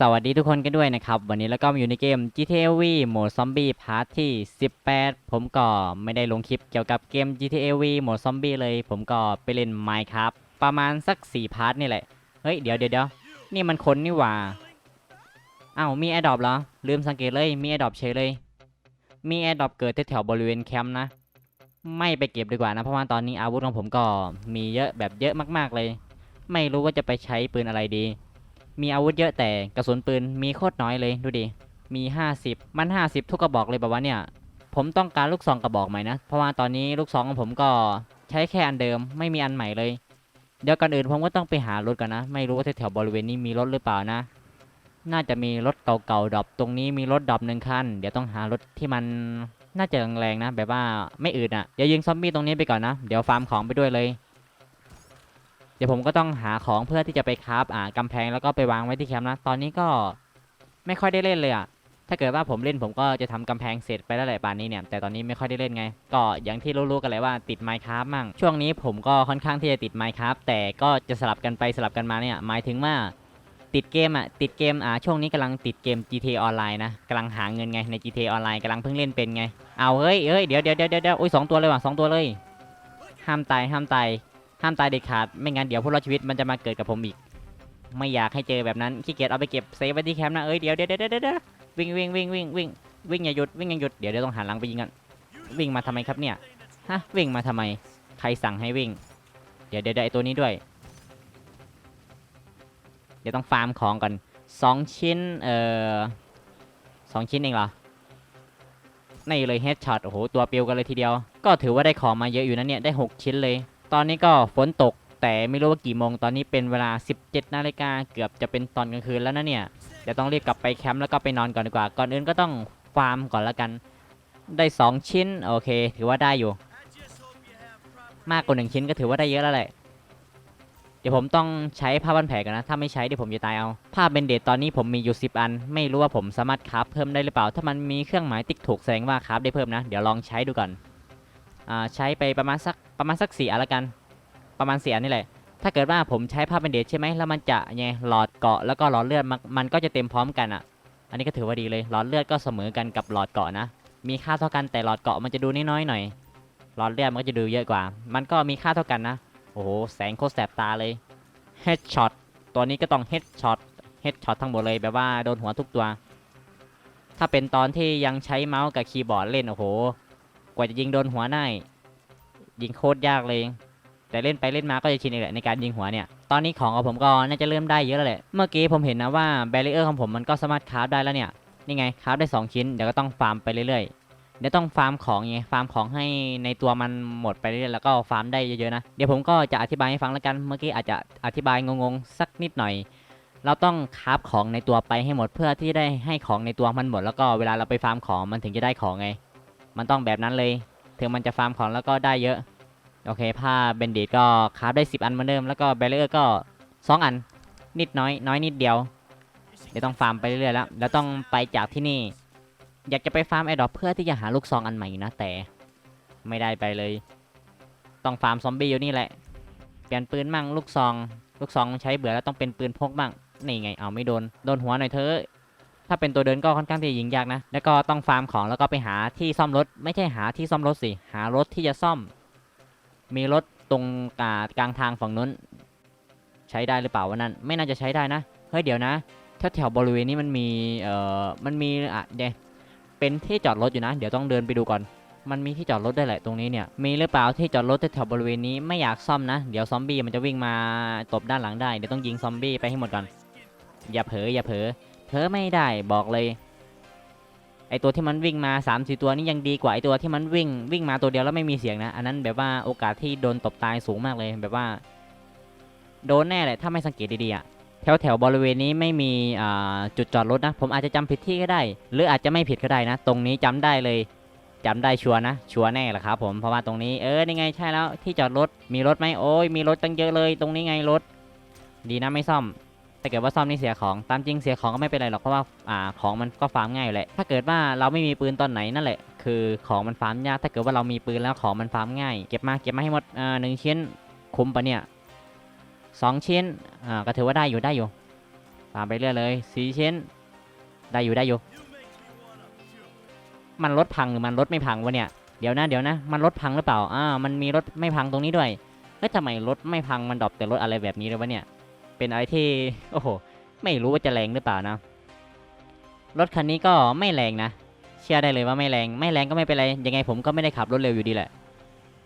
สวัสดีทุกคนกันด้วยนะครับ วันนี้แล้วก็มาอยู่ในเกม GTA V โหมดซอมบี้พาร์ทที่ 18 ผมก็ไม่ได้ลงคลิปเกี่ยวกับเกม GTA V โหมดซอมบี้เลย ผมก็ไปเล่น Minecraft ประมาณสัก 4 พาร์ทนี่แหละ เฮ้ย เดี๋ยวเดี๋ยวเดี๋ยวนี่มันคนนี่หว่าอ้าวมีแอร์ดอปเหรอ ลืมสังเกตเลย มีแอร์ดอปเฉยเลย มีแอร์ดอปเกิดแถวบริเวณแคมป์นะ ไม่ไปเก็บดีกว่านะ เพราะว่าตอนนี้อาวุธของผมก็มีเยอะแบบเยอะมากๆเลย ไม่รู้ว่าจะไปใช้ปืนอะไรดี มีอาวุธเยอะแต่กระสุนปืนมีโคตรน้อยเลยดูดิ มี 50 มัน 50 ทุกกระบอกเลยแบบว่าเนี่ย ผมต้องการลูกซองกระบอกใหม่นะ เพราะว่าตอนนี้ลูกซองของผมก็ใช้แค่อันเดิมไม่มีอันใหม่เลย เดี๋ยวก่อนอื่นผมก็ต้องไปหารถกันนะ ไม่รู้ว่าแถวบริเวณนี้มีรถหรือเปล่านะ น่าจะมีรถเก่าๆดรอปตรงนี้มีรถดรอปหนึ่งคัน เดี๋ยวต้องหารถที่มันน่าจะแรงๆนะ แบบว่าไม่อืดอะ เดี๋ยวยิงซอมบี้ตรงนี้ไปก่อนนะ เดี๋ยวฟาร์มของไปด้วยเลย เดี๋ยวผมก็ต้องหาของเพื่อที่จะไปคราฟอ่ากำแพงแล้วก็ไปวางไว้ที่แคมป์นะ ตอนนี้ก็ไม่ค่อยได้เล่นเลยอะถ้าเกิดว่าผมเล่นผมก็จะทำกำแพงเสร็จไปแล้วแหละป่านนี้เนี่ย แต่ตอนนี้ไม่ค่อยได้เล่นไง ก็อย่างที่รู้ๆกันเลยว่าติด Minecraft มั่ง ช่วงนี้ผมก็ค่อนข้างที่จะติด Minecraft แต่ก็จะสลับกันไปสลับกันมาเนี่ย หมายถึงว่าติดเกมอะ ติดเกมอ่าช่วงนี้กำลังติดเกม GTA ออนไลน์นะกำลังหาเงินไงใน GTA ออนไลน์กำลังเพิ่งเล่นเป็นไง เอาเฮ้ยเฮ้ยเดี๋ยวเดี๋ยวเดี๋ยวเดี๋ยวอุ้ยสองตัวเลยว่ะสองตัวเลย ห้ามตายห้ามตาย ห้ามตายเด็ดขาด ไม่งั้นเดี๋ยวผู้รอดชีวิตมันจะมาเกิดกับผมอีก ไม่อยากให้เจอแบบนั้น ขี้เกียจเอาไปเก็บเซฟไว้ที่แคมป์นะ เอ้ย เดี๋ยวเดี๋ยวเดี๋ยวเดี๋ยววิ่งวิ่งวิ่งวิ่งวิ่งวิ่งอย่าหยุดวิ่งอย่าหยุด เดี๋ยวเดี๋ยวต้องหันหลังไปยิงกัน วิ่งมาทำไมครับเนี่ย ฮะ วิ่งมาทำไม ใครสั่งให้วิ่ง เดี๋ยวเดี๋ยวไอตัวนี้ด้วย เดี๋ยวต้องฟาร์มของก่อนสองชิ้น เอ่อสองชิ้นเองเหรอนี่เลยเฮดช็อต โอ้โห ตัวเปิวกันเลยทีเดียว ก็ถือว่าได้ของมาเยอะอยู่นะเนี่ย ได้ 6 ชิ้นเลย ตอนนี้ก็ฝนตกแต่ไม่รู้ว่ากี่โมงตอนนี้เป็นเวลา 17นาฬิกาเกือบจะเป็นตอนกลางคืนแล้วนะเนี่ยเดี๋ยวต้องรีบกลับไปแคมป์แล้วก็ไปนอนก่อนดีกว่า ก่อนอื่นก็ต้องฟาร์มก่อนละกัน ได้ 2 ชิ้นโอเค ถือว่าได้อยู่ มากกว่า1ชิ้นก็ถือว่าได้เยอะแล้วแหละเดี๋ยวผมต้องใช้ผ้าพันแผลกันนะ ถ้าไม่ใช้เดี๋ยวผมจะตายเอาผ้าเบนเดตตอนนี้ผมมีอยู่ 10 อัน ไม่รู้ว่าผมสามารถคราฟเพิ่มได้หรือเปล่า ถ้ามันมีเครื่องหมายติ๊กถูกแสดงว่าคราฟได้เพิ่มนะ เดี๋ยวลองใช้ดูก่อน ใช้ไปประมาณสักประมาณสักสี่อันละกัน ประมาณสี่อันนี่แหละ ถ้าเกิดว่าผมใช้ผ้าเบนเดตใช่ไหมแล้วมันจะไงหลอดเกาะแล้วก็หลอดเลือดมันมันก็จะเต็มพร้อมกันอะ อันนี้ก็ถือว่าดีเลยหลอดเลือดก็เสมอกันกับหลอดเกาะนะ มีค่าเท่ากันแต่หลอดเกาะมันจะดูน้อยๆหน่อยหลอดเลือดมันก็จะดูเยอะกว่า มันก็มีค่าเท่ากันนะ โอ้โหแสงโคตรแสบตาเลยเฮดช็อตตัวนี้ก็ต้องเฮดช็อตเฮดช็อตทั้งหมดเลยแบบว่าโดนหัวทุกตัว ถ้าเป็นตอนที่ยังใช้เมาส์กับคีย์บอร์ดเล่นโอ้โห กว่าจะยิงโดนหัวได้ยิงโคตรยากเลย แต่เล่นไปเล่นมาก็จะชินเองแหละในการยิงหัวเนี่ย ตอนนี้ของของผมก็น่าจะเริ่มได้เยอะแล้วแหละ เมื่อกี้ผมเห็นนะว่าแบรีเออร์ของผมมันก็สามารถคราฟได้แล้วเนี่ย นี่ไงคราฟได้ 2 ชิ้น เดี๋ยวก็ต้องฟาร์มไปเรื่อยๆ เดี๋ยวต้องฟาร์มของไง ฟาร์มของให้ในตัวมันหมดไปเรื่อยๆ แล้วก็ฟาร์มได้เยอะๆนะ เดี๋ยวผมก็จะอธิบายให้ฟังแล้วกัน เมื่อกี้อาจจะอธิบายงงๆสักนิดหน่อย เราต้องคราฟของในตัวไปให้หมดเพื่อที่ได้ให้ของในตัวมันหมด แล้วก็เวลาเราไปฟาร์มของมันถึงจะได้ของไง มันต้องแบบนั้นเลย ถึงมันจะฟาร์มของแล้วก็ได้เยอะ โอเค ผ้าเบนเดตก็คราฟได้ 10 อันเหมือนเดิม แล้วก็แบรเออร์ก็ 2 อัน นิดน้อย น้อยนิดเดียว เดี๋ยวต้องฟาร์มไปเรื่อยๆแล้ว แล้วต้องไปจากที่นี่ อยากจะไปฟาร์มไอดอปเพื่อที่จะหาลูกซองอันใหม่นะ แต่ไม่ได้ไปเลย ต้องฟาร์มซอมบี้อยู่นี่แหละ เปลี่ยนปืนมั่งลูกซอง ลูกซองใช้เบื่อแล้วต้องเป็นปืนพกบ้างนี่ไง เอาไม่โดน โดนหัวหน่อยเถอะ ถ้าเป็นตัวเดินก็ค่อนข้างที่จะยิงยากนะ แล้วก็ต้องฟาร์มของแล้วก็ไปหาที่ซ่อมรถ ไม่ใช่หาที่ซ่อมรถสิ หารถที่จะซ่อม มีรถตรงกลางกางทางฝั่งนู้น ใช้ได้หรือเปล่าวันนั้น ไม่น่าจะใช้ได้นะ เฮ้ยเดี๋ยวนะแถวแถวบริเวณนี้มันมีเอ่อมันมีอะเดเป็นที่จอดรถอยู่นะ เดี๋ยวต้องเดินไปดูก่อน มันมีที่จอดรถได้แหละตรงนี้เนี่ย มีหรือเปล่าที่จอดรถแถวบริเวณนี้ไม่อยากซ่อมนะ เดี๋ยวซอมบี้มันจะวิ่งมาตบด้านหลังได้ เดี๋ยวต้องยิงซอมบี้ไปให้หมดก่อน อย่าเผลออย่าเผลอ เผลอไม่ได้บอกเลย ไอตัวที่มันวิ่งมา3ามสี่ตัวนี่ยังดีกว่าไอตัวที่มันวิ่งวิ่งมาตัวเดียวแล้วไม่มีเสียงนะ อันนั้นแบบว่าโอกาสที่โดนตบตายสูงมากเลยแบบว่า โดนแน่แหละถ้าไม่สังเกตดีๆอะแถวแถวๆบริเวณนี้ไม่มีจุดจอดรถนะ ผมอาจจะจำผิดที่ก็ได้ หรืออาจจะไม่ผิดก็ได้นะ ตรงนี้จำได้เลยจำได้ชัวร์นะ ชัวร์แน่แหละครับผมเพราะว่าตรงนี้เออนี่ไงใช่แล้วที่จอดรถมีรถไหมโอ้ยมีรถตั้งเยอะเลย ตรงนี้ไงรถ ดีนะไม่ซ่อม ถ้าเกิดว่าซ่อมนี่เสียของ ตามจริงเสียของก็ไม่เป็นไรหรอกเพราะว่าอ่าของมันก็ฟาร์มง่ายอยู่แหละ ถ้าเกิดว่าเราไม่มีปืนตอนไหนนั่นแหละ คือของมันฟาร์มยาก ถ้าเกิดว่าเรามีปืนแล้วของมันฟาร์มง่าย เก็บมาเก็บมาให้หมดอ่าหนึ่งชิ้นคุ้มปะเนี่ยสองชิ้นอ่าก็ถือว่าได้อยู่ได้อยู่ฟาร์มไปเรื่อยเลยสี่ชิ้น ได้อยู่ได้อยู่ มันรถพังหรือมันรถไม่พังวะเนี่ย เดี๋ยวนะเดี๋ยวนะ มันรถพังหรือเปล่า อ่า มันมีรถไม่พังตรงนี้ด้วยเฮ้ยทำไมรถไม่พังมันดรอปแต่รถอะไรแบบนี้เลยวะเนี่ย เป็นอะไรที่โอ้โหไม่รู้ว่าจะแรงหรือเปล่านะรถคันนี้ก็ไม่แรงนะเชื่อได้เลยว่าไม่แรงไม่แรงก็ไม่เป็นไรยังไงผมก็ไม่ได้ขับรถเร็วอยู่ดีแหละ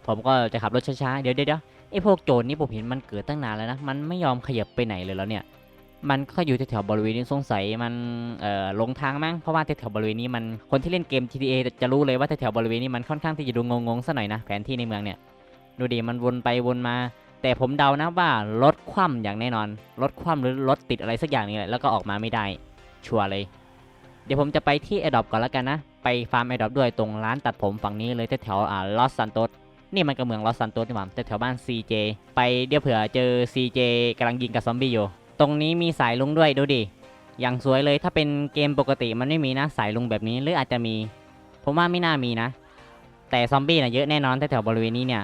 ผมก็จะขับรถช้าๆเดี๋ยวเดี๋ยวไอ้พวกโจรนี่ผมเห็นมันเกิดตั้งนานแล้วนะมันไม่ยอมขยับไปไหนเลยแล้วเนี่ย มันก็อยู่แถวๆบริเวณนี้สงสัยมันเอ่อหลงทางมั้งเพราะว่าแถวๆบริเวณนี้มันคนที่เล่นเกม GTA จะรู้เลยว่าแถวๆบริเวณนี้มันค่อนข้างที่จะดูงงๆซะหน่อยนะแผนที่ในเมืองเนี่ยดูดิมันวนไปวนมา แต่ผมเดานะว่ารถคว่ำอย่างแน่นอน รถคว่ำหรือรถติดอะไรสักอย่างนี่แหละแล้วก็ออกมาไม่ได้ ชัวร์เลย เดี๋ยวผมจะไปที่ a อ o p ก่อนแล้วกันนะ ไปฟาร์ม a อ o p ด้วยตรงร้านตัดผมฝั่งนี้เลยแถวอ่าลอสซันโตสนี่มันก็เมืองลอสซันโตสนี่หว่าแถวบ้าน CJ ไปเดี๋ยวเผื่อเจอ CJ กำลังยิงกับซอมบี้อยู่ ตรงนี้มีสายลุงด้วยดูดิ อย่างสวยเลยถ้าเป็นเกมปกติมันไม่มีนะสายลุงแบบนี้หรืออาจจะมี ผมว่าไม่น่ามีนะ แต่ซอมบี้น่ะเยอะแน่นอนแถวบริเวณนี้เนี่ย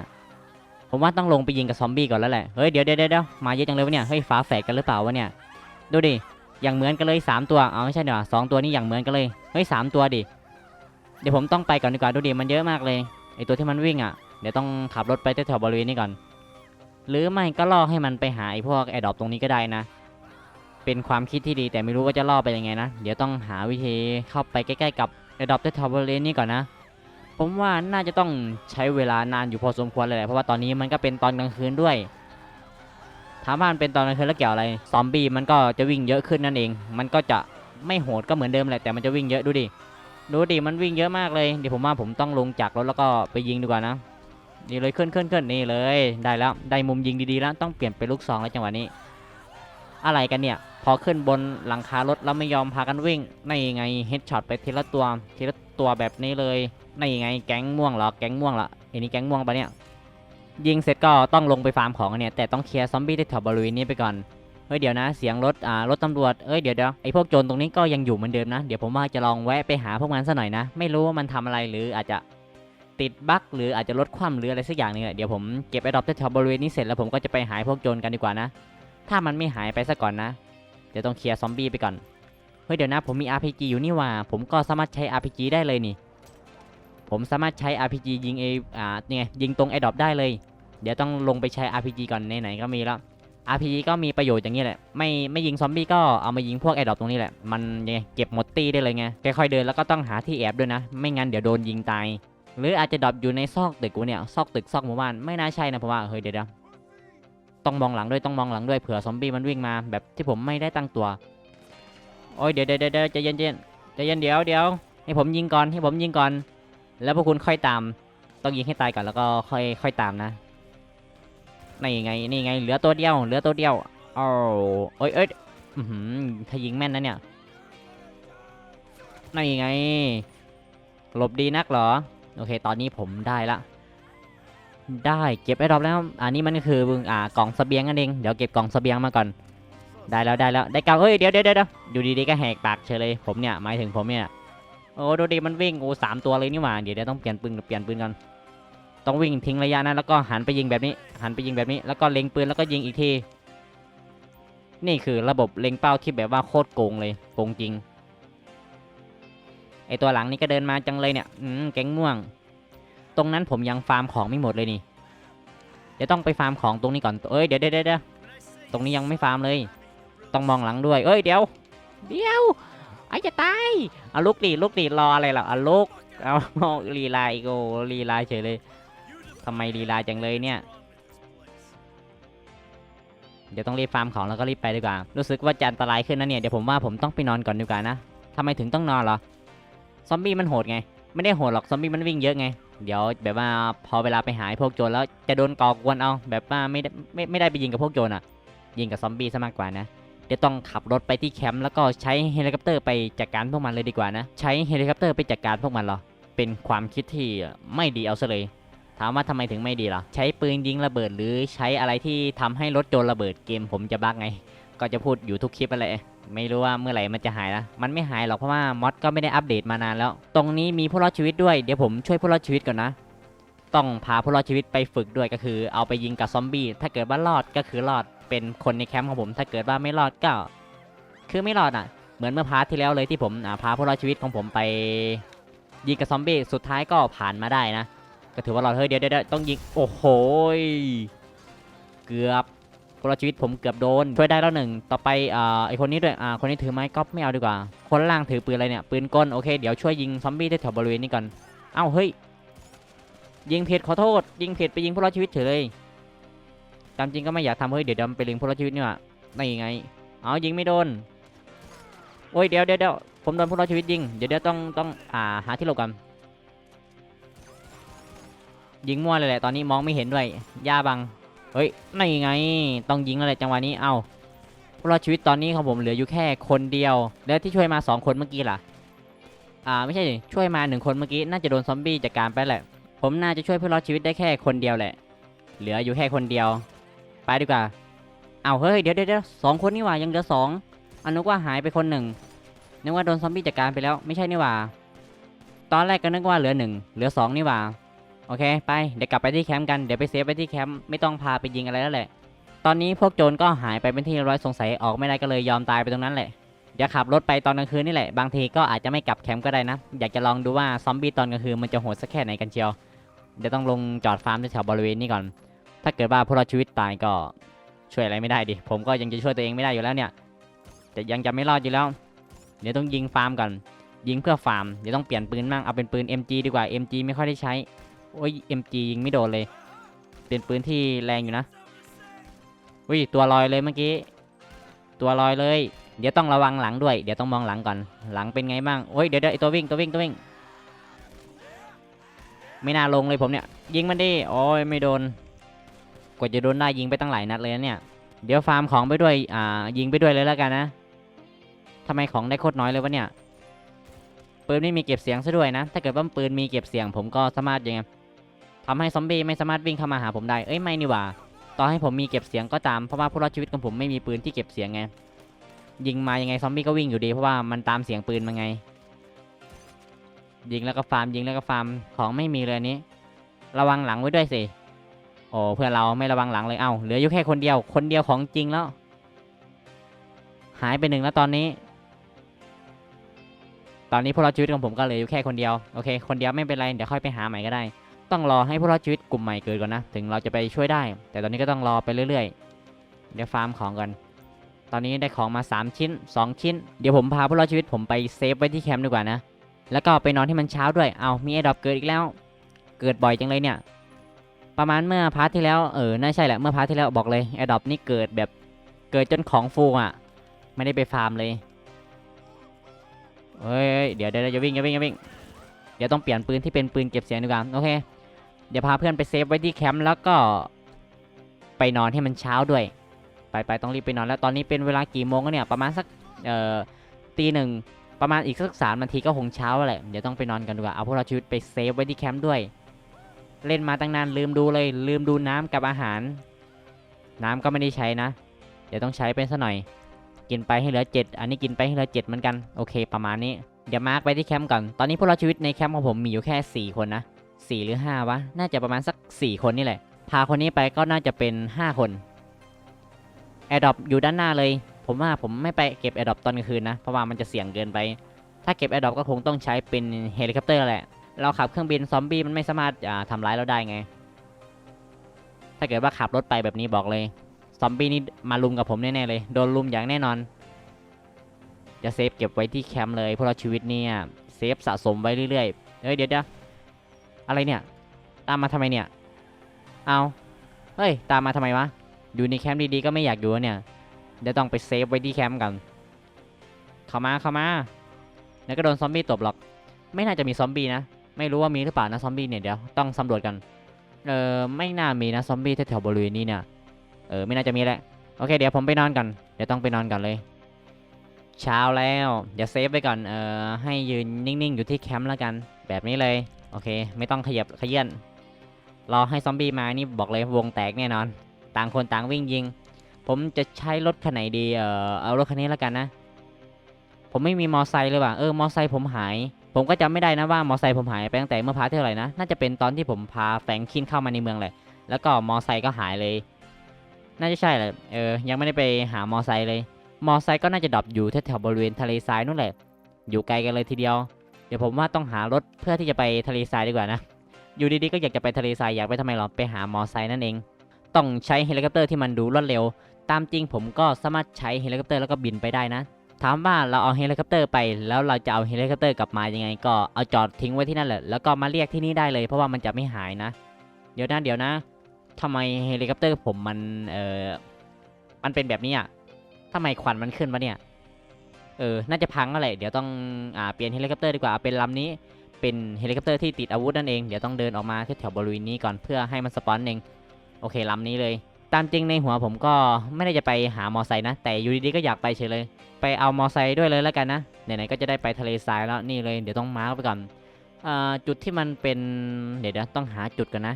ผมว่าต้องลงไปยิงกับซอมบี้ก่อนแล้วแหละ เฮ้ยเดี๋ยวเดี๋ยวเดี๋ยวมาเยอะจังเลยวะเนี่ย เฮ้ยฝาแฝดกันหรือเปล่าวะเนี่ย ดูดิ อย่างเหมือนกันเลยสามตัว เอาไม่ใช่เดี๋ยวสองตัวนี้อย่างเหมือนกันเลย เฮ้ยสามตัวดิ เดี๋ยวผมต้องไปก่อนดีกว่า ดูดิ มันเยอะมากเลย ไอตัวที่มันวิ่งอะ เดี๋ยวต้องขับรถไปแถวบริเวณนี้ก่อน หรือไม่ก็ล่อให้มันไปหาไอพวกแอดดอปตรงนี้ก็ได้นะ เป็นความคิดที่ดีแต่ไม่รู้ว่าจะล่อไปยังไงนะ เดี๋ยวต้องหาวิธีเข้าไปใกล้ๆกับแอดดอปแถวบริเวณนี้ก่อนนะ ผมว่าน่าจะต้องใช้เวลานานอยู่พอสมควรเลยแหละเพราะว่าตอนนี้มันก็เป็นตอนกลางคืนด้วยถามว่ามันเป็นตอนกลางคืนแล้วเกี่ยวอะไรซอมบี้มันก็จะวิ่งเยอะขึ้นนั่นเอง มันก็จะไม่โหดก็เหมือนเดิมแหละแต่มันจะวิ่งเยอะดูดิดูดิมันวิ่งเยอะมากเลยเดี๋ยวผมว่าผมต้องลงจากรถแล้วก็ไปยิงดีกว่านะนี่เลยขึ้นขึ้นขึ้นนี่เลยได้แล้วได้มุมยิงดีๆแล้วต้องเปลี่ยนเป็นลูกซองแล้วจังหวะนี้ อะไรกันเนี่ย พอขึ้นบนหลังคารถแล้วไม่ยอมพากันวิ่งนี่ไงเฮดช็อตไปทีละตัวทีละตัวแบบนี้เลย นี่ไงแก๊งม่วงเหรอแก๊งม่วงเหรอไอ้นี่แก๊งม่วงปะเนี่ยยิงเสร็จก็ต้องลงไปฟาร์มของเนี่ยแต่ต้องเคลียร์ซอมบี้ที่แถวบริเวณนี้ไปก่อนเฮ้ยเดี๋ยวนะเสียงรถอ่ารถตำรวจเอ้ยเดี๋ยวเดี๋ยวไอพวกโจรตรงนี้ก็ยังอยู่เหมือนเดิมนะเดี๋ยวผมว่าจะลองแวะไปหาพวกมันซะหน่อยนะ ไม่รู้ว่ามันทำอะไรหรืออาจจะติดบั๊กหรืออาจจะลดความหรืออะไรสักอย่างหนึงเดี๋ยวผมเก็บไอ้ดรอปแถวบริเวณนี้เสร็จแล้วผมก็จะไปหาพวกโจรกันดีกว่านะ ถ้ามันไม่หายไปซะก่อนนะ เดี๋ยวต้องเคลียร์ซอมบี้ไปก่อนเฮ้ยเดี๋ยวนะผมมี RPG อยู่นี่ว่า ผมก็สามารถใช้ RPG ได้เลยนี่ ผมสามารถใช้ RPG ยิงไออ่านี่ไงยิงตรงไอ้ดรอปได้เลย เดี๋ยวต้องลงไปใช้ RPG ก่อนไหนๆก็มีแล้ว RPG ก็มีประโยชน์อย่างนี้แหละ ไม่ไม่ยิงซอมบี้ก็เอามายิงพวกแอดดอปตรงนี้แหละ มันยังไงเก็บหมดตี้ได้เลยไง ค่อยๆเดินแล้วก็ต้องหาที่แอบด้วยนะ ไม่งั้นเดี๋ยวโดนยิงตาย หรืออาจจะดรอปอยู่ในซอกตึกกูเนี่ย ซอกตึกซอกหมู่บ้าน ไม่น่าใช่นะเพราะว่า เฮ้ยเดี๋ยวต้องมองหลังด้วย ต้องมองหลังด้วย เผื่อซอมบี้มันวิ่งมา แบบที่ผมไม่ได้ตั้งตัว โอ้ยเดี๋ยวเดี๋ยวเดี๋ยวใจเย็นๆใจเย็นเดี๋ยวเดี๋ยวให้ผมยิงก่อน ให้ผมยิงก่อน แล้วพวกคุณค่อยตาม ต้องยิงให้ตายก่อนแล้วก็ค่อยค่อยตามนะนี่ไงนี่ไง เหลือตัวเดียว เหลือตัวเดียวโอ้เอ้ยเอ้ยอื้อหือถ้ายิงแม่นนะเนี่ยนี่ไง หลบดีนักเหรอ โอเค ตอนนี้ผมได้ละ ได้เก็บไอ้ดอกแล้ว อันนี้มันก็คืออ่ากล่องสเสบียงนั่นเอง เดี๋ยวเก็บกล่องสเสบียงมาก่อน ได้แล้วได้แล้ว ได้เกาเอ้ย เดี๋ยวเดี๋ยวเดี๋ยวอยู่ดีๆก็แหกปากเฉยเลย ผมเนี่ย หมายถึงผมเนี่ย โอ้ดูดิมันวิ่งโอ้สามตัวเลยนี่หว่าเดี๋ยวเดี๋ยวต้องเปลี่ยนปืนเปลี่ยนปืนกันต้องวิ่งทิ้งระยะนะแล้วก็หันไปยิงแบบนี้ หันไปยิงแบบนี้แล้วก็เล็งปืนแล้วก็ยิงอีกทีนี่คือระบบเล็งเป้าที่แบบว่าโคตรโกงเลยโกงจริงไอตัวหลังนี่ก็เดินมาจังเลยเนี่ยอืมแก๊งม่วง ตรงนั้นผมยังฟาร์มของไม่หมดเลยนี่เดี๋ยวต้องไปฟาร์มของตรงนี้ก่อนเอ้ยเดี๋ยวเดี๋ยวเดี๋ยวตรงนี้ยังไม่ฟาร์มเลย ต้องมองหลังด้วย เอ้ยเดี๋ยวเดี๋ยว ไอ้จะตายเอาลุกดิลุกดิรออะไรล่ะเอาลุกเอาลีลาอีกโอลีลาเฉยเลยทำไมลีลาจังเลยเนี่ยเดี๋ยวต้องรีบฟาร์มของแล้วก็รีบไปดีกว่า รู้สึกว่าจะอันตรายขึ้นนะเนี่ย เดี๋ยวผมว่าผมต้องไปนอนก่อนดีกว่านะทำไมถึงต้องนอนเหรอ ซอมบี้มันโหดไง ไม่ได้โหดหรอก ซอมบี้มันวิ่งเยอะไง เดี๋ยวแบบว่าพอเวลาไปหาไอ้พวกโจรแล้วจะโดนก่อกวนเอา แบบว่าไม่ได้ไม่ไม่ได้ไปยิงกับพวกโจรอะ ยิงกับซอมบี้ซะมากกว่านะ เดี๋ยวต้องขับรถไปที่แคมป์แล้วก็ใช้เฮลิคอปเตอร์ไปจัดการพวกมันเลยดีกว่านะ ใช้เฮลิคอปเตอร์ไปจัดการพวกมันเหรอ เป็นความคิดที่ไม่ดีเอาซะเลย ถามว่าทำไมถึงไม่ดีล่ะ ใช้ปืนยิงระเบิด หรือใช้อะไรที่ทำให้รถโจรระเบิดเกมผมจะบั๊กไง ก็จะพูดอยู่ทุกคลิปอะไรไม่รู้ว่าเมื่อไหร่มันจะหายนะ มันไม่หายหรอกเพราะว่ามอดก็ไม่ได้อัปเดตมานานแล้ว ตรงนี้มีผู้รอดชีวิตด้วย เดี๋ยวผมช่วยผู้รอดชีวิตก่อนนะ ต้องพาผู้รอดชีวิตไปฝึกด้วยก็คือ เอาไปยิงกับซอมบี้ ถ้าเกิดว่ารอดก็คือรอด เป็นคนในแคมป์ของผม ถ้าเกิดว่าไม่รอดก็ คือไม่รอดอะ เหมือนเมื่อพาร์ทที่แล้วเลยที่ผมพาผู้รอดชีวิตของผมไปยิงกับซอมบี้สุดท้ายก็ผ่านมาได้นะ ก็ถือว่ารอดเฮ้ยเดี๋ยวเดี๋ยวต้องยิงโอ้โหเกือบผู้รอดชีวิตผมเกือบโดนช่วยได้แล้วหนึ่งต่อไปอ่าไอคนนี้ด้วยอ่าคนนี้ถือไม้ก๊อฟไม่เอาดีกว่า คนล่างถือปืนอะไรเนี่ยปืนกลโอเคเดี๋ยวช่วยยิงซอมบี้ที่แถวบริเวณนี้ก่อนเอ้าเฮ้ยยิงผิดขอโทษ ยิงผิดไปยิงผู้รอดชีวิตเฉยเลย ตามจริงก็ไม่อยากทำเฮ้ยเดี๋ยวดี๋ยวไปยิงผู้รอดชีวิตนี่ว่านี่ไง เอายิงไม่โดนโอ้ยเดี๋ยวเดี๋ยวเดียวผมโดนผู้รอดชีวิตยิง เดี๋ยวเดี๋ยวต้องต้องอ่าหาที่หลบกันยิงมั่วเลยแหละตอนนี้มองไม่เห็นด้วยหญ้าบัง เฮ้ยนี่ไง ต้องยิงแล้วแหละจังหวะนี้ เอาผู้รอดชีวิตตอนนี้ของผมเหลืออยู่แค่คนเดียว แล้วที่ช่วยมาสองคนเมื่อกี้ล่ะ อ่าไม่ใช่ช่วยมาหนึ่งคนเมื่อกี้น่าจะโดนซอมบี้จัดการไปแหละ ผมน่าจะช่วยผู้รอดชีวิตได้แค่คนเดียวแหละ เหลืออยู่แค่คนเดียว ไปดีกว่า เอาเฮ้ยเดี๋ยวเดี๋ยวสองคนนี่หว่ายังเหลือสองอันนึกว่าหายไปคนหนึ่งนึกว่าโดนซอมบี้จัดการไปแล้วไม่ใช่นี่หว่า ตอนแรกก็นึกว่าเหลือหนึ่งเหลือสองนี่หว่าโอเคไปเดี๋ยวกลับไปที่แคมป์กันเดี๋ยวไปเซฟไปที่แคมป์ไม่ต้องพาไปยิงอะไรแล้วแหละ ตอนนี้พวกโจรก็หายไปเป็นที่ร้อยสงสัยออกไม่ได้ก็เลยยอมตายไปตรงนั้นแหละเดี๋ยวขับรถไปตอนกลางคืนนี่แหละบางทีก็อาจจะไม่กลับแคมป์ก็ได้นะ อยากจะลองดูว่าซอมบี้ตอนกลางคืนมันจะโหดสักแค่ไหนกันเชียวเดี๋ยวต้องลงจอดฟาร์มแถวบริเวณนี้ก่อน ถ้าเกิดว่าพวกเราชีวิตตายก็ช่วยอะไรไม่ได้ดิ ผมก็ยังจะช่วยตัวเองไม่ได้อยู่แล้วเนี่ยแต่ยังจะไม่รอดอยู่แล้ว เดี๋ยวต้องยิงฟาร์มก่อน ยิงเพื่อฟาร์ม เดี๋ยวต้องเปลี่ยนปืนมั่ง เอาเป็นปืน MG ดีกว่า MG ไม่ค่อยได้ใช้ โอ้ย MG ยิงไม่โดนเลย เป็นปืนที่แรงอยู่นะอุ้ยตัวลอยเลยเมื่อกี้ ตัวลอยเลย เดี๋ยวต้องระวังหลังด้วย เดี๋ยวต้องมองหลังก่อน หลังเป็นไงบ้าง โอ้ย เดี๋ยวเดี๋ยวไอตัววิ่ง ตัววิ่ง ตัววิ่ง ไม่น่าลงเลยผมเนี่ย ยิงมันดิ โอ้ย ไม่โดน กว่าจะโดนได้ยิงไปตั้งหลายนัดเลยนะเนี่ย เดี๋ยวฟาร์มของไปด้วย อ่า ยิงไปด้วยเลยแล้วกันนะทำไมของได้โคตรน้อยเลยวะเนี่ย ปืนไม่มีเก็บเสียงซะด้วยนะ ถ้าเกิดว่าปืนมีเก็บเสียงผมก็สามารถยังไงทำให้ซอมบี้ไม่สามารถวิ่งเข้ามาหาผมได้ เอ้ยไม่นี่หว่า ต่อให้ผมมีเก็บเสียงก็ตาม เพราะว่าผู้รอดชีวิตของผมไม่มีปืนที่เก็บเสียงไง ยิงมายังไงซอมบี้ก็วิ่งอยู่ดีเพราะว่ามันตามเสียงปืนมาไง ยิงแล้วก็ฟาร์มยิงแล้วก็ฟาร์มของไม่มีเลยนี้ ระวังหลังไว้ด้วยสิ อ้เพื่อนเราไม่ระวังหลังเลยเอ้าเหลืออยู่แค่คนเดียว คนเดียวของจริงแล้ว หายไปหนึ่งแล้วตอนนี้ ตอนนี้ผู้รอดชีวิตของผมก็เหลืออยู่แค่คนเดียวโอเค คนเดียวไม่เป็นไรเดี๋ยวค่อยไปหาใหม่ก็ได้ ต้องรอให้ผู้รอดชีวิตกลุ่มใหม่เกิดก่อนนะถึงเราจะไปช่วยได้ แต่ตอนนี้ก็ต้องรอไปเรื่อยๆ เดี๋ยวฟาร์มของก่อนตอนนี้ได้ของมา 3 ชิ้น 2 ชิ้น เดี๋ยวผมพาผู้รอดชีวิตผมไปเซฟไว้ที่แคมป์ดีกว่านะ แล้วก็ไปนอนที่มันเช้าด้วย เอามีไอ้ดอปเกิดอีกแล้ว เกิดบ่อยจังเลยเนี่ย ประมาณเมื่อพาร์ทที่แล้วเออน่าใช่แหละเมื่อพาร์ทที่แล้วบอกเลยไอ้ดอปนี่เกิดแบบเกิดจนของฟูอะ ไม่ได้ไปฟาร์มเลยเฮ้ยเดี๋ยวเดี๋ยวอย่าวิ่งอย่าวิ่งอย่าวิ่งเดี๋ยวต้องเปลี่ยนปืนที่เป็นปืนเก็บเสียงดีกว่าโอเคเดี๋ยวพาเพื่อนไปเซฟไว้ที่แคมป์แล้วก็ไปนอนให้มันเช้าด้วย ไปไปต้องรีบไปนอนแล้วตอนนี้เป็นเวลากี่โมงแล้วเนี่ยประมาณสักเอ่อตีหนึ่งประมาณอีกสักสามนาทีก็คงเช้าแล้วแหละเดี๋ยวต้องไปนอนกันดีกว่าเอาพวกเราชีวิตไปเซฟไว้ที่แคมป์ด้วย เล่นมาตั้งนานลืมดูเลย ลืมดูน้ำกับอาหาร น้ำก็ไม่ได้ใช้นะ เดี๋ยวต้องใช้เป็นซะหน่อย กินไปให้เหลือเจ็ดอันนี้กินไปให้เหลือเจ็ดเหมือนกัน โอเค ประมาณนี้ เดี๋ยวมาร์กไปที่แคมป์ก่อน ตอนนี้พวกเราชีวิตในแคมป์ของผมมีอยู่แค่ 4 คนนะ 4 หรือ 5 วะ น่าจะประมาณสัก 4 คนนี่แหละ พาคนนี้ไปก็น่าจะเป็น 5 คนแอร์ดรอปอยู่ด้านหน้าเลย ผมว่าผมไม่ไปเก็บแอร์ดรอปตอนกลางคืนนะ เพราะว่ามันจะเสี่ยงเกินไป ถ้าเก็บแอร์ดรอปก็คงต้องใช้เป็นเฮลิคอปเตอร์แหละ เราขับเครื่องบินซอมบี้มันไม่สามารถอ่าทำร้ายเราได้ไง ถ้าเกิดว่าขับรถไปแบบนี้บอกเลย ซอมบี้นี่มาลุมกับผมแน่ๆเลย โดนลุมอย่างแน่นอน จะเซฟเก็บไว้ที่แคมป์เลยเพราะเราชีวิตเนี่ยเซฟสะสมไว้เรื่อยๆ เฮ้ยเดี๋ยวเดี๋ยวอะไรเนี่ย ตามมาทำไมเนี่ย เอาเฮ้ย ตามมาทำไมวะ อยู่ในแคมป์ดีๆก็ไม่อยากอยู่เนี่ยเดี๋ยวต้องไปเซฟไว้ที่แคมป์กัน เข้ามาเข้ามา แล้วก็โดนซอมบี้ตบหรอก ไม่น่าจะมีซอมบี้นะ ไม่รู้ว่ามีหรือเปล่านะซอมบี้เนี่ยเดี๋ยวต้องสำรวจกัน เออไม่น่ามีนะซอมบี้แถวบริเวณนี้เนี่ย เออไม่น่าจะมีแหละ โอเคเดี๋ยวผมไปนอนกัน เดี๋ยวต้องไปนอนกันเลย เช้าแล้วเดี๋ยวเซฟไว้ก่อน เออให้ยืนนิ่งๆอยู่ที่แคมป์แล้วกัน แบบนี้เลย โอเค ไม่ต้องขยับขยื่นรอให้ซอมบี้มานี่บอกเลยวงแตกแน่นอน ต่างคนต่างวิ่งยิง ผมจะใช้รถคันไหนดี เออเอารถคันนี้แล้วกันนะ ผมไม่มีมอไซค์เลยว่ะ เออ มอไซค์ผมหาย ผมก็จำไม่ได้นะว่ามอไซค์ผมหายไปตั้งแต่เมื่อพาร์ทเท่าไหร่นะ น่าจะเป็นตอนที่ผมพาแฟรงคินเข้ามาในเมืองแหละ แล้วก็มอไซค์ก็หายเลย น่าจะใช่แหละ เออ ยังไม่ได้ไปหามอไซค์เลย มอไซค์ก็น่าจะดรอปอยู่แถวๆบริเวณทะเลทรายนู่นแหละ อยู่ไกลกันเลยทีเดียว เดี๋ยวผมว่าต้องหารถเพื่อที่จะไปทะเลทรายดีกว่านะ อยู่ดีๆก็อยากจะไปทะเลทรายอยากไปทำไมหรอ ไปหามอไซค์นั่นเอง ต้องใช้เฮลิคอปเตอร์ที่มันดูรวดเร็ว ตามจริงผมก็สามารถใช้เฮลิคอปเตอร์แล้วก็บินไปได้นะ ถามว่าเราเอาเฮลิคอปเตอร์ไป แล้วเราจะเอาเฮลิคอปเตอร์กลับมายังไง ก็เอาจอดทิ้งไว้ที่นั่นแหละแล้วก็มาเรียกที่นี่ได้เลย เพราะว่ามันจะไม่หายนะ เดี๋ยวนะเดี๋ยวนะทำไมเฮลิคอปเตอร์ผมมันเออมันเป็นแบบนี้อะทำไมควันมันขึ้นมาเนี่ย เออ น่าจะพังอะไรเดี๋ยวต้องอ่าเปลี่ยนเฮลิคอปเตอร์ดีกว่าเป็นลำนี้เป็นเฮลิคอปเตอร์ที่ติดอาวุธนั่นเอง เดี๋ยวต้องเดินออกมาที่แถวบริเวณนี้ก่อนเพื่อให้มันสปอนเอง โอเคลำนี้เลย ตามจริงในหัวผมก็ไม่ได้จะไปหามอไซค์นะ แต่อยู่ดีๆก็อยากไปเฉยเลย ไปเอามอไซค์ด้วยเลยแล้วกันนะไหนๆก็จะได้ไปทะเลทรายแล้วนี่เลยเดี๋ยวต้องมาร์กไปก่อนอจุดที่มันเป็นเดี๋ยวนะต้องหาจุดกันนะ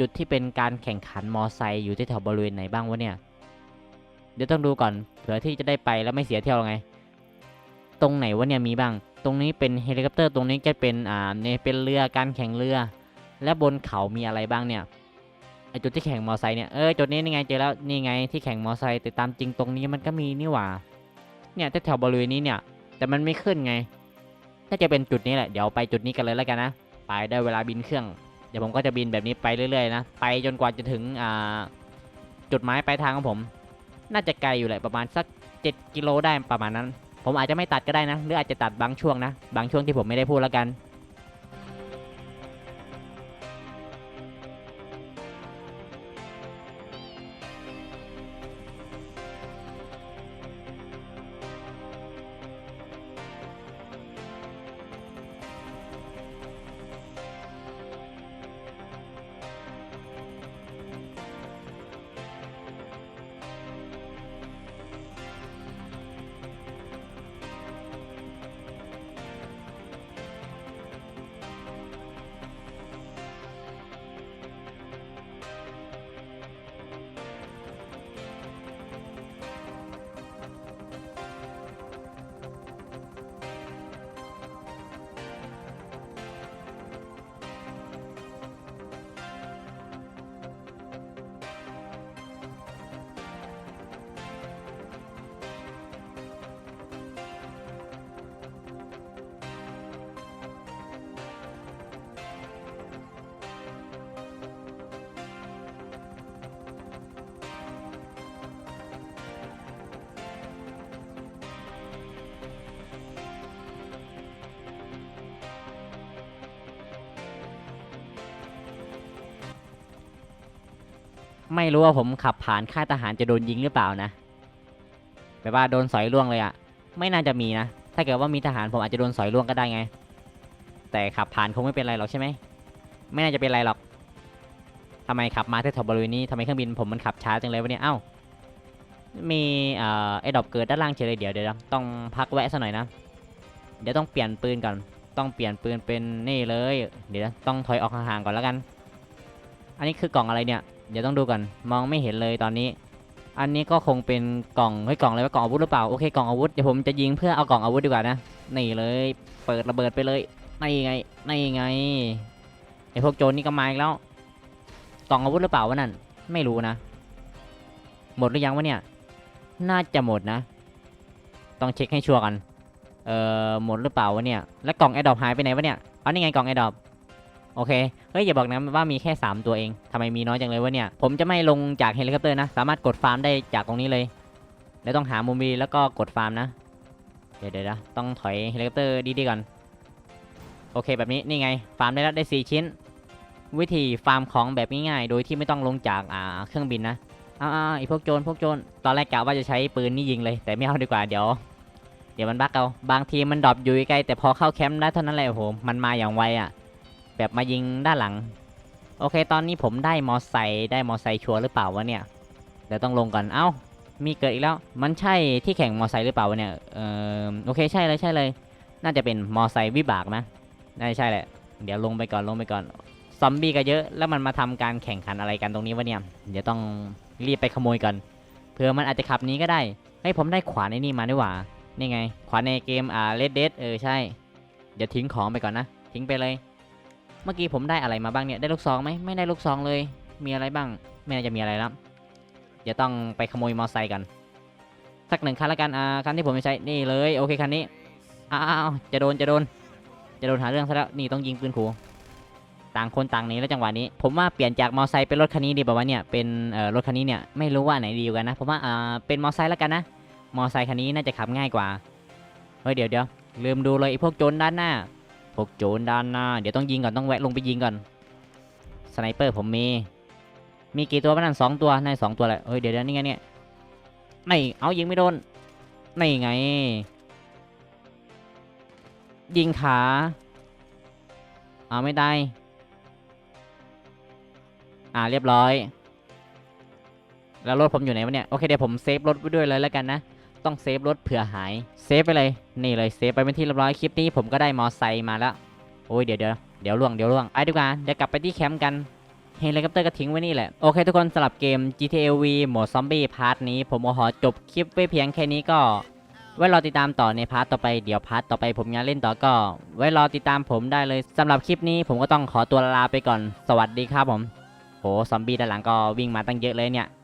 จุดที่เป็นการแข่งขันมอไซค์อยู่ที่แถวบริเวณไหนบ้างวะเนี่ย เดี๋ยวต้องดูก่อนเผื่อที่จะได้ไปแล้วไม่เสียเที่ยวไง ตรงไหนวะเนี่ยมีบ้าง ตรงนี้เป็นเฮลิคอปเตอร์ตรงนี้จะเป็นอ่าเนี่ยเป็นเรือการแข่งเรือ และบนเขามีอะไรบ้างเนี่ย ไอจุดที่แข่งมอไซค์เนี่ย เออจุดนี้นี่ไงเจอแล้วนี่ไงที่แข่งมอไซค์แต่ตามจริงตรงนี้มันก็มีนี่หว่า เนี่ยแถวบริเวณนี้เนี่ย แต่มันไม่ขึ้นไงถ้าจะเป็นจุดนี้แหละเดี๋ยวไปจุดนี้กันเลยแล้วกันนะไปได้เวลาบินเครื่อง เดี๋ยวผมก็จะบินแบบนี้ไปเรื่อยๆนะไปจนกว่าจะถึงอ่าจุดหมายปลายทางของผม น่าจะไกลอยู่แหละประมาณสัก 7 กิโลได้ประมาณนั้น ผมอาจจะไม่ตัดก็ได้นะ หรืออาจจะตัดบางช่วงนะ บางช่วงที่ผมไม่ได้พูดแล้วกัน ไม่รู้ว่าผมขับผ่านค่ายทหารจะโดนยิงหรือเปล่านะแบบว่าโดนสอยล่วงเลยอะไม่น่าจะมีนะ ถ้าเกิดว่ามีทหารผมอาจจะโดนสอยล่วงก็ได้ไง แต่ขับผ่านคงไม่เป็นไรหรอกใช่ไหม ไม่น่าจะเป็นไรหรอกทำไมขับมาที่แถวบริเวณนี้ทำไมเครื่องบินผมมันขับช้าจังเลยวะเนี่ยเอ้า มีเอ่อไอ้ดอกเกิดด้านล่างเฉยเลยเดี๋ยวเดี๋ยวต้องพักแวะซะหน่อยนะ เดี๋ยวต้องเปลี่ยนปืนก่อน ต้องเปลี่ยนปืนเป็นนี่เลย เดี๋ยวต้องถอยออกห่างๆก่อนแล้วกัน อันนี้คือกล่องอะไรเนี่ย เดี๋ยวต้องดูก่อนมองไม่เห็นเลยตอนนี้ อันนี้ก็คงเป็นกล่องเฮ้ยกล่องอะไรวะกล่องอาวุธหรือเปล่าโอเคกล่องอาวุธเดี๋ยวผมจะยิงเพื่อเอากล่องอาวุธดีกว่านะนี่เลยเปิดระเบิดไปเลยนี่ไงนี่ไงไอพวกโจรนี่ก็มาอีกแล้วกล่องอาวุธหรือเปล่าวะนั่นไม่รู้นะ หมดหรือยังวะเนี่ย น่าจะหมดนะ ต้องเช็คให้ชัวร์กันเอ่อหมดหรือเปล่าวะเนี่ยแล้วกล่องแอดดอปหายไปไหนวะเนี่ยอ๋อนี่ไงกล่องแอดดอป โอเค เฮ้ยอย่าบอกนะว่ามีแค่ 3 ตัวเองทำไมมีน้อยจังเลยวะเนี่ย ผมจะไม่ลงจากเฮลิคอปเตอร์นะ สามารถกดฟาร์มได้จากตรงนี้เลย แล้วต้องหามุมดีแล้วก็กดฟาร์มนะ เดี๋ยวเดี๋ยวนะต้องถอยเฮลิคอปเตอร์ดีๆก่อน โอเคแบบนี้นี่ไง ฟาร์มได้แล้วได้ 4 ชิ้น วิธีฟาร์มของแบบง่ายๆ โดยที่ไม่ต้องลงจากอ่าเครื่องบินนะอ่าไอพวกโจรพวกโจร ตอนแรกกะว่าจะใช้ปืนนี่ยิงเลย แต่ไม่เอาดีกว่าเดี๋ยว เดี๋ยวมันบักเอา บางทีมันดรอปอยู่ใกลแต่พอเข้าแคมป์ได้เท่านั้นแหละโอ้โหมันมาอย่างไวอะ แบบมายิงด้านหลัง โอเค ตอนนี้ผมได้มอไซค์ได้มอไซค์ชัวร์หรือเปล่าวะเนี่ย เดี๋ยวต้องลงก่อน เอ้า มีเกิดอีกแล้ว มันใช่ที่แข่งมอไซค์หรือเปล่าวะเนี่ย เออโอเค ใช่เลยใช่เลย น่าจะเป็นมอไซค์วิบากนะ น่าจะใช่แหละ เดี๋ยวลงไปก่อนลงไปก่อน ซอมบี้ก็เยอะ แล้วมันมาทำการแข่งขันอะไรกันตรงนี้วะเนี่ย เดี๋ยวต้องรีบไปขโมยก่อน เผื่อมันอาจจะขับนี้ก็ได้ เฮ้ย ผมได้ขวานในนี่มาด้วยว่านี่ไง ขวานในเกม อ่า Red Dead เออ ใช่ เดี๋ยวทิ้งของไปก่อนนะ ทิ้งไปเลย เมื่อกี้ผมได้อะไรมาบ้างเนี่ย ได้ลูกซองไหมไม่ได้ลูกซองเลย มีอะไรบ้าง ไม่น่าจะมีอะไรแล้วเดี๋ยวต้องไปขโมยมอไซค์กัน สักหนึ่งคันละกัน อ่า คันที่ผมจะใช้ นี่เลย โอเคคันนี้ อ้าวจะโดน จะโดน จะโดนหาเรื่องซะแล้ว นี่ต้องยิงปืนขู่ ต่างคนต่างนี้แล้วจังหวะนี้ ผมว่าเปลี่ยนจากมอไซค์เป็นรถคันนี้ดีป่าวะเนี่ย เป็นเอ่อรถคันนี้เนี่ย ไม่รู้ว่าไหนดีกว่ากันนะ ผมว่า อ่า เป็นมอไซค์แล้วกันนะ มอไซค์คันนี้น่าจะขับง่ายกว่า เฮ้ยเดี๋ยวเดี๋ยวลืมดูเลยไอ้พวกโจรด้านหน้า กโจรด้านหน้า เดี๋ยวต้องยิงก่อนต้องแวะลงไปยิงก่อน สไนเปอร์ผมมี มีกี่ตัวบ้างนั่นสองตัวในสองตัวแหละเฮ้ยเดี๋ยวเดี๋ยวนี่ไงเนี่ยไม่เอายิงไม่โดนไม่ไง ยิงขาเอาไม่ได้ อ่าเรียบร้อย แล้วรถผมอยู่ไหนวะเนี่ย โอเคเดี๋ยวผมเซฟรถไว้ด้วยเลยแล้วกันนะ ต้องเซฟรถเผื่อหาย เซฟไปเลย นี่เลยเซฟไปเป็นที่เรียบร้อยคลิปนี้ผมก็ได้มอไซค์มาแล้ว โอ้ยเดี๋ยวเดี๋ยวเดี๋ยวล่วงเดี๋ยวล่วงไปดีกว่าเดี๋ยวกลับไปที่แคมป์กันเฮลิคอปเตอร์ก็ทิ้งไว้นี่แหละ โอเคทุกคนสำหรับเกม GTA V โหมดซอมบี้พาร์ทนี้ ผมขอจบคลิปไว้เพียงแค่นี้ก็ ไว้รอติดตามต่อในพาร์ทต่อไปเดี๋ยวพาร์ทต่อไปผมยังเล่นต่อก็ ไว้รอติดตามผมได้เลยสำหรับคลิปนี้ผมก็ต้องขอตัวลาไปก่อน สวัสดีครับผมโหซอมบี้ด้านหลังก็วิ่งมาตั้งเยอะเลยเนี่ย